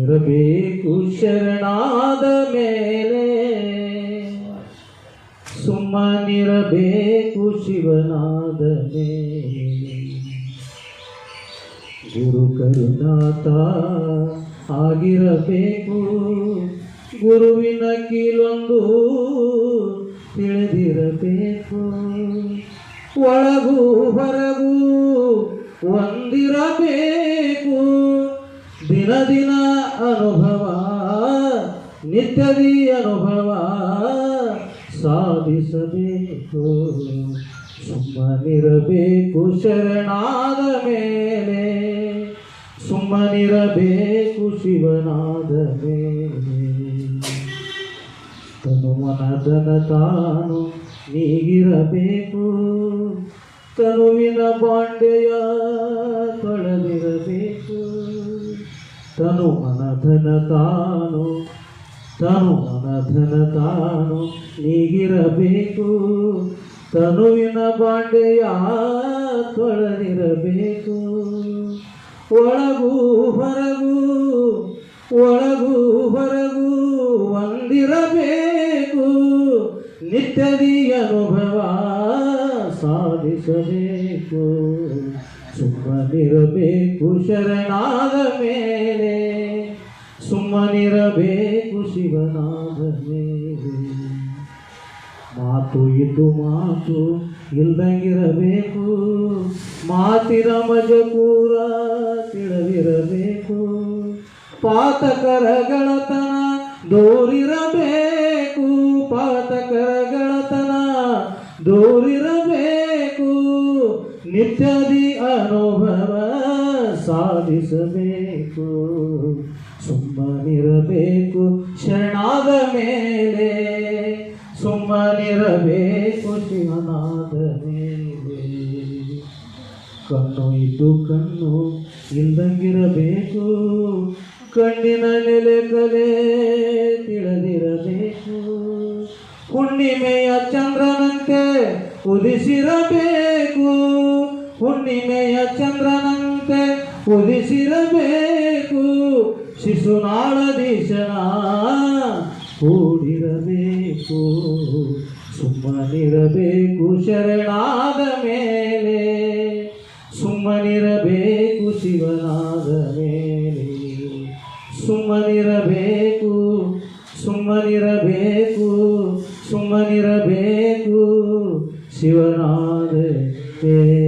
ಇರಬೇಕು ಶರಣಾದ ಮೇಲೆ ಸುಮ್ಮನಿರಬೇಕು ಶಿವನಾದ ಮೇಲೆ ಗುರು ಕರುನಾಥ ಆಗಿರಬೇಕು. ಗುರುವಿನ ಕೀಲೊಂದು ತಿಳಿದಿರಬೇಕು. ಒಳಗು ಹೊರಗೂ ಒಂದಿರಬೇಕು. ದಿನ ದಿನ ಅನುಭವ, ನಿತ್ಯದಿ ಅನುಭವ ಸಾಧಿಸಬೇಕು. ಸುಮ್ಮನಿರಬೇಕು ಶರಣಾದ ಮೇಲೆ. ಸುಮ್ಮನಿರಬೇಕು ಶಿವನಾದ ಮೇಲೆ. ತನು ಮನದನ ತಾನು ನೀಗಿರಬೇಕು. ತನುವಿನ ಬಾಂಡೆಯ ತೊಳೆದಿರಬೇಕು. ತನು ಮನಧನ ತಾನು, ತನು ಮನಧನ ತಾನು ನೀಗಿರಬೇಕು. ತನುವಿನ ಬಾಂಡೆಯ ತೊಳೆದಿರಬೇಕು ಒಳಗೂ ಹೊರಗೂ ಒಳಗೂ ಹೊರಗೂ ಒಂದಿರಬೇಕು. ನಿತ್ಯದಿ ಅನುಭವ ಸಾಧಿಸಬೇಕು. ಸುಮ್ಮನಿರಬೇಕು ಶರಣಾದ ಮೇಲೆ. ಸುಮ್ಮನಿರಬೇಕು ಶಿವನಾದ ಮೇಲೆ. ಮಾತು ಇದ್ದು ಮಾತು ಇಲ್ದಂಗಿರಬೇಕು. ಮಾತಿನ ಮಜಕೂರ ತಿಳಿದಿರಬೇಕು. ಪಾತಕರ ಗಳತನ ದೂರಿರಬೇಕು. ಪಾತಕರ ಗಳತನ ದೂರಿರಬೇಕು. ನಿತ್ಯದಿ ಅನುಭವ ಸಾಧಿಸಬೇಕು. ಸುಮ್ಮನಿರಬೇಕು ಶರಣಾದ ಮೇಲೆ ಸುಮ್ಮನಿರಬೇಕು ಶಿವನಾದ ಮೇಲೆ ಕಣ್ಣು ಇದ್ದು ಕಣ್ಣು ಇಲ್ದಂಗಿರಬೇಕು ಕಣ್ಣಿನ ನೆಲೆ ಕಲೆ ತಿಳಿದಿರಬೇಕು. ಹುಣ್ಣಿಮೆಯ ಚಂದ್ರನಂತೆ ಉದಿಸಿರಬೇಕು, ಹುಣ್ಣಿಮೆಯ ಚಂದ್ರನಂತೆ ಉದಿಸಿರಬೇಕು. ಶಿಶುನಾಳಧೀಶನ ಕೂಡಿರಬೇಕು. ಸುಮ್ಮನಿರಬೇಕು ಶರಣಾದ ಮೇಲೆ. ಸುಮ್ಮನಿರಬೇಕು ಶಿವನಾದ ಮೇಲೆ. ಸುಮ್ಮನಿರಬೇಕು ಸುಮ್ಮನಿರಬೇಕು ಸುಮ್ಮನಿರಬೇಕು ಶಿವನಾದ ಮೇಲೆ.